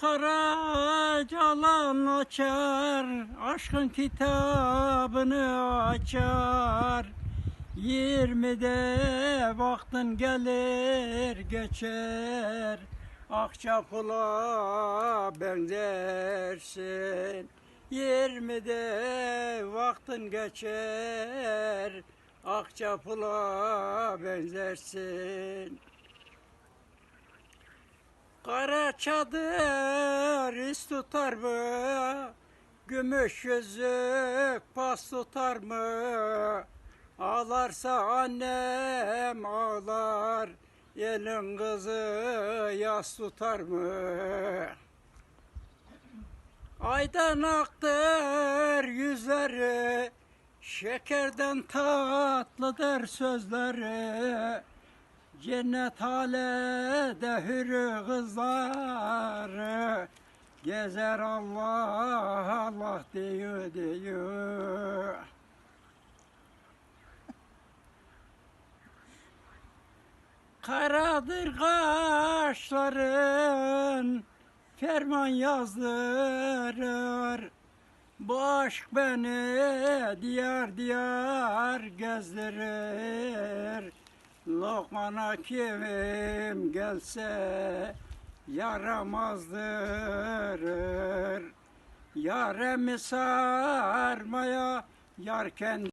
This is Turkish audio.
Kara calan açar, aşkın kitabını açar. Yirmide vaktin gelir geçer, Akçapula benzersin. Yirmide vaktin geçer, Akçapula benzersin. Kara çadır iz tutar mı? Gümüş yüzük pas tutar mı? Ağlarsa annem ağlar, elin kızı yas tutar mı? Aydan aktır yüzleri, şekerden tatlıdır sözleri. Cennet halede hürü kızları Gezer Allah Allah diyor diyor. Karadır kaşların Ferman yazdırır Bu aşk beni diyar diyar gezdirir Lokmana kimim gelse yaramazdırır Yaremi sarmaya yar kendi